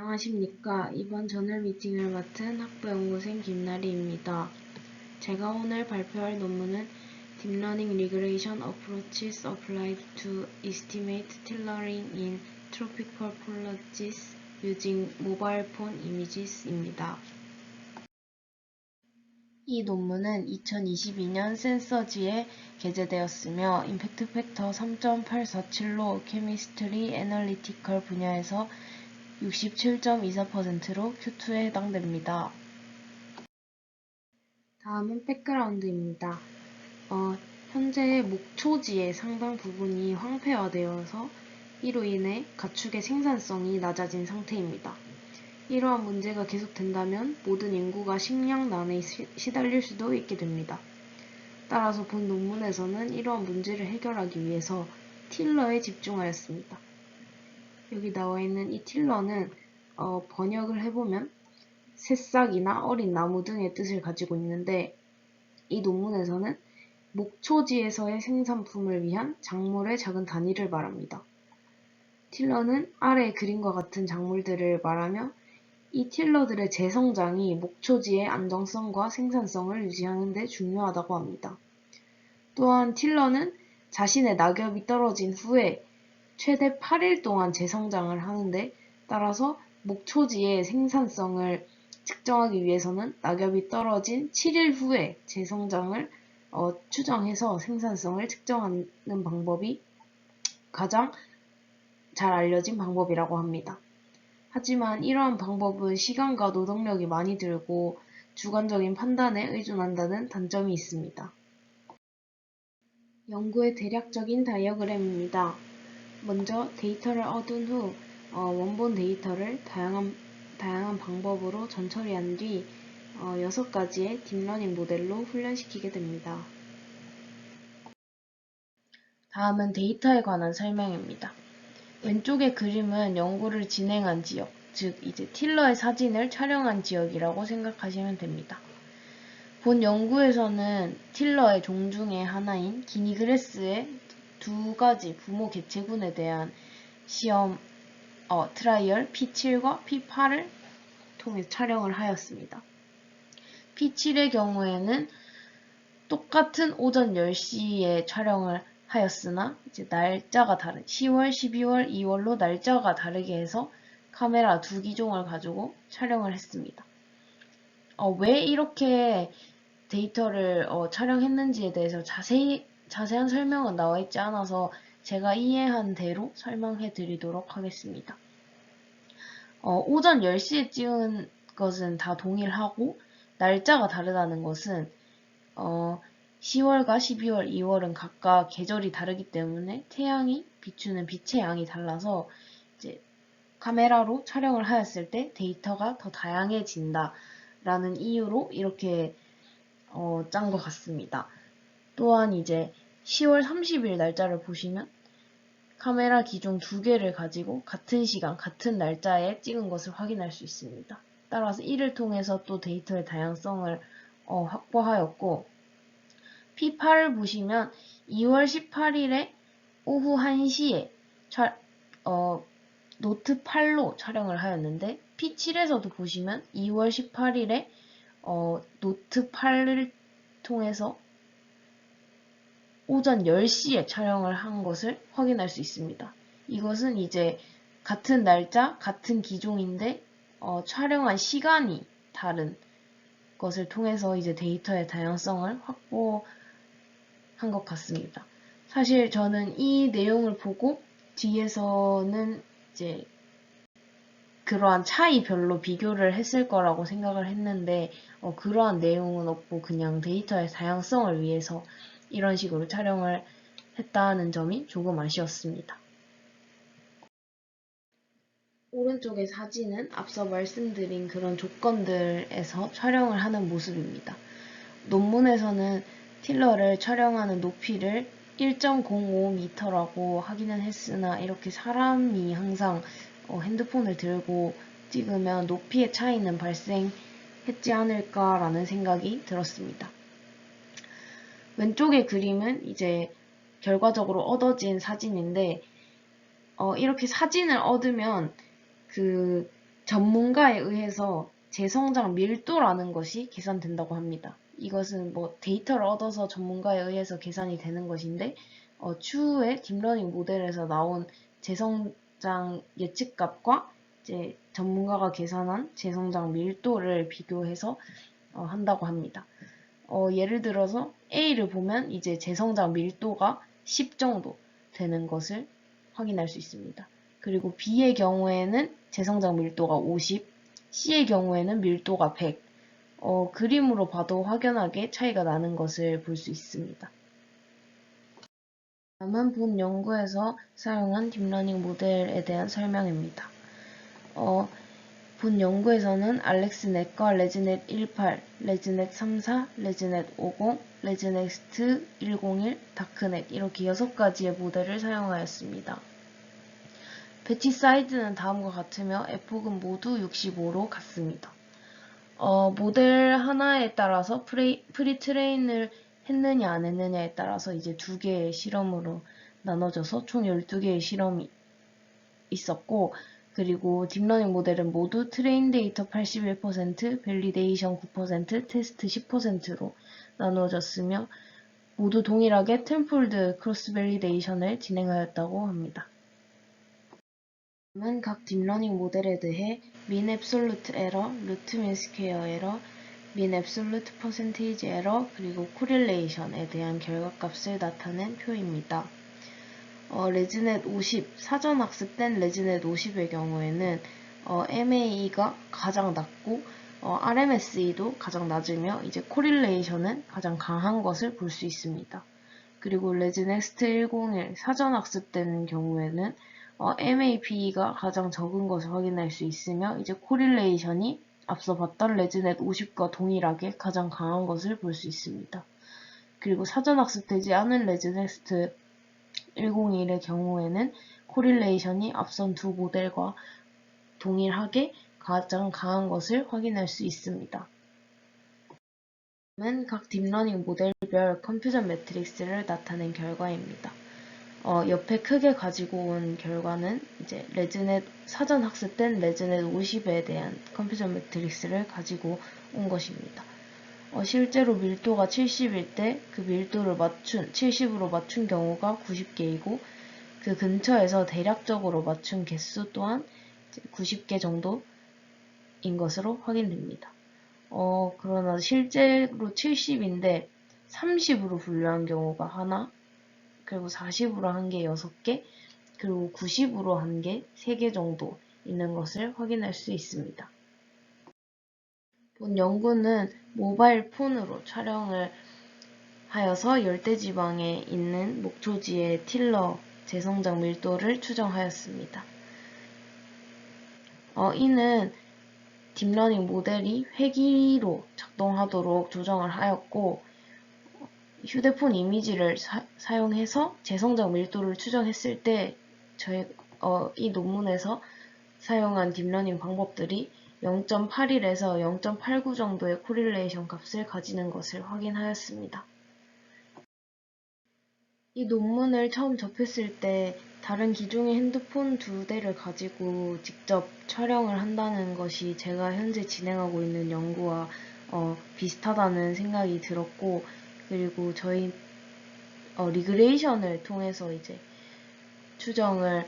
안녕하십니까. 이번 저널 미팅을 맡은 학부 연구생 김나리입니다. 제가 오늘 발표할 논문은 Deep Learning Regression Approaches Applied to Estimate Tillering in Tropical Polages Using Mobile Phone Images입니다. 이 논문은 2022년 센서지에 게재되었으며 임팩트 팩터 3.847로 케미스트리 애널리티컬 분야에서 67.24%로 Q2에 해당됩니다. 다음은 백그라운드입니다. 어, 현재 목초지의 상당 부분이 황폐화되어서 이로 인해 가축의 생산성이 낮아진 상태입니다. 이러한 문제가 계속된다면 모든 인구가 식량난에 시- 시달릴 수도 있게 됩니다. 따라서 본 논문에서는 이러한 문제를 해결하기 위해서 틸러에 집중하였습니다. 여기 나와 있는 이 틸러는 어, 번역을 해보면 새싹이나 어린 나무 등의 뜻을 가지고 있는데 이 논문에서는 목초지에서의 생산품을 위한 작물의 작은 단위를 말합니다. 틸러는 아래 그림과 같은 작물들을 말하며 이 틸러들의 재성장이 목초지의 안정성과 생산성을 유지하는 데 중요하다고 합니다. 또한 틸러는 자신의 낙엽이 떨어진 후에 최대 8일 동안 재성장을 하는데 따라서 목초지의 생산성을 측정하기 위해서는 낙엽이 떨어진 7일 후에 재성장을 어, 추정해서 생산성을 측정하는 방법이 가장 잘 알려진 방법이라고 합니다. 하지만 이러한 방법은 시간과 노동력이 많이 들고 주관적인 판단에 의존한다는 단점이 있습니다. 연구의 대략적인 다이어그램입니다. 먼저 데이터를 얻은 후 어, 원본 데이터를 다양한, 다양한 방법으로 전처리한 뒤 어, 6가지의 딥러닝 모델로 훈련시키게 됩니다. 다음은 데이터에 관한 설명입니다. 왼쪽의 그림은 연구를 진행한 지역, 즉 이제 틸러의 사진을 촬영한 지역이라고 생각하시면 됩니다. 본 연구에서는 틸러의 종 중의 하나인 기니그레스의 두 가지 부모 개체군에 대한 시험 어, 트라이얼 P7과 P8을 통해 촬영을 하였습니다. P7의 경우에는 똑같은 오전 10시에 촬영을 하였으나 이제 날짜가 다른 10월, 12월, 2월로 날짜가 다르게 해서 카메라 두 기종을 가지고 촬영을 했습니다. 어, 왜 이렇게 데이터를 어, 촬영했는지에 대해서 자세히 자세한 설명은 나와 있지 않아서 제가 이해한 대로 설명해 드리도록 하겠습니다. 어, 오전 10시에 찍은 것은 다 동일하고 날짜가 다르다는 것은 어, 10월과 12월, 2월은 각각 계절이 다르기 때문에 태양이 비추는 빛의 양이 달라서 이제 카메라로 촬영을 하였을 때 데이터가 더 다양해진다 라는 이유로 이렇게 어, 짠 것 같습니다. 또한 이제 10월 30일 날짜를 보시면 카메라 기종 두 개를 가지고 같은 시간, 같은 날짜에 찍은 것을 확인할 수 있습니다. 따라서 이를 통해서 또 데이터의 다양성을 어, 확보하였고 P8을 보시면 2월 18일에 오후 1시에 촬, 어, 노트 8로 촬영을 하였는데 P7에서도 보시면 2월 18일에 어, 노트 8을 통해서 오전 10시에 촬영을 한 것을 확인할 수 있습니다. 이것은 이제 같은 날짜, 같은 기종인데 어, 촬영한 시간이 다른 것을 통해서 이제 데이터의 다양성을 확보한 것 같습니다. 사실 저는 이 내용을 보고 뒤에서는 이제 그러한 차이별로 비교를 했을 거라고 생각을 했는데 어, 그러한 내용은 없고 그냥 데이터의 다양성을 위해서 이런 식으로 촬영을 했다는 점이 조금 아쉬웠습니다. 오른쪽의 사진은 앞서 말씀드린 그런 조건들에서 촬영을 하는 모습입니다. 논문에서는 틸러를 촬영하는 높이를 1.05m라고 하기는 했으나 이렇게 사람이 항상 어, 핸드폰을 들고 찍으면 높이의 차이는 발생했지 않을까라는 생각이 들었습니다. 왼쪽의 그림은 이제 결과적으로 얻어진 사진인데 어, 이렇게 사진을 얻으면 그 전문가에 의해서 재성장 밀도라는 것이 계산된다고 합니다. 이것은 뭐 데이터를 얻어서 전문가에 의해서 계산이 되는 것인데 어, 추후에 딥러닝 모델에서 나온 재성장 예측값과 이제 전문가가 계산한 재성장 밀도를 비교해서 어, 한다고 합니다. 어, 예를 들어서 A를 보면 이제 재성장 밀도가 10 정도 되는 것을 확인할 수 있습니다. 그리고 B의 경우에는 재성장 밀도가 50, C의 경우에는 밀도가 100. 어, 그림으로 봐도 확연하게 차이가 나는 것을 볼 수 있습니다. 다음은 본 연구에서 사용한 딥러닝 모델에 대한 설명입니다. 어, 본 연구에서는 알렉스 넷과 레즈넷 18, 레즈넷 34, 레즈넷 50, 레즈넥스트 101, 다크넷 이렇게 6가지의 모델을 사용하였습니다. 배치 사이즈는 다음과 같으며 F폭은 모두 65로 같습니다. 어, 모델 하나에 따라서 프레이, 프리 트레인을 했느냐 안 했느냐에 따라서 이제 두 개의 실험으로 나눠져서 총 12개의 실험이 있었고 그리고 딥러닝 모델은 모두 트레인 데이터 81%, 밸리데이션 9%, 테스트 10%로 나누어졌으며 모두 동일하게 템폴드 크로스 밸리데이션을 진행하였다고 합니다. 다음은 각 딥러닝 모델에 대해 mean absolute error, 루트 민 스퀘어 에러, mean absolute percentage error, 그리고 correlation에 대한 결과값을 나타낸 표입니다. 어, 레즈넷 50, 사전 학습된 레즈넷 50의 경우에는 어, MAE가 가장 낮고 어, RMSE도 가장 낮으며 이제 correlation은 가장 강한 것을 볼 수 있습니다. 그리고 레즈넥스트 101 사전 학습된 경우에는 어, MAPE가 가장 적은 것을 확인할 수 있으며 이제 코릴레이션이 앞서 봤던 레즈넷 50과 동일하게 가장 강한 것을 볼 수 있습니다. 그리고 사전 학습되지 않은 레즈넥스트 101의 경우에는 코릴레이션이 앞선 두 모델과 동일하게 가장 강한 것을 확인할 수 있습니다. 다음은 각 딥러닝 모델별 컴퓨전 매트릭스를 나타낸 결과입니다. 어, 옆에 크게 가지고 온 결과는 이제 레즈넷 사전 학습된 레즈넷 50에 대한 컴퓨전 매트릭스를 가지고 온 것입니다. 어, 실제로 밀도가 70일 때 그 밀도를 맞춘 70으로 맞춘 경우가 90개이고 그 근처에서 대략적으로 맞춘 개수 또한 90개 정도인 것으로 확인됩니다. 어, 그러나 실제로 70인데 30으로 분류한 경우가 하나, 그리고 40으로 한개 6개, 그리고 90으로 한개 3개 정도 있는 것을 확인할 수 있습니다. 본 연구는 모바일 폰으로 촬영을 하여서 열대지방에 있는 목초지의 틸러 재성장 밀도를 추정하였습니다. 어, 이는 딥러닝 모델이 회기로 작동하도록 조정을 하였고 휴대폰 이미지를 사, 용해서 재성장 밀도를 추정했을 때 저희 어, 이 논문에서 사용한 딥러닝 방법들이 0.81에서 0.89 정도의 코릴레이션 값을 가지는 것을 확인하였습니다. 이 논문을 처음 접했을 때 다른 기종의 핸드폰 두 대를 가지고 직접 촬영을 한다는 것이 제가 현재 진행하고 있는 연구와 어, 비슷하다는 생각이 들었고 그리고 저희 어, 리그레이션을 통해서 이제 추정을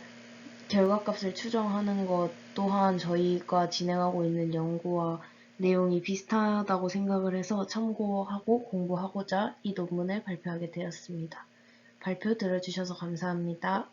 결과값을 추정하는 것 또한 저희가 진행하고 있는 연구와 내용이 비슷하다고 생각을 해서 참고하고 공부하고자 이 논문을 발표하게 되었습니다. 발표 들어주셔서 감사합니다.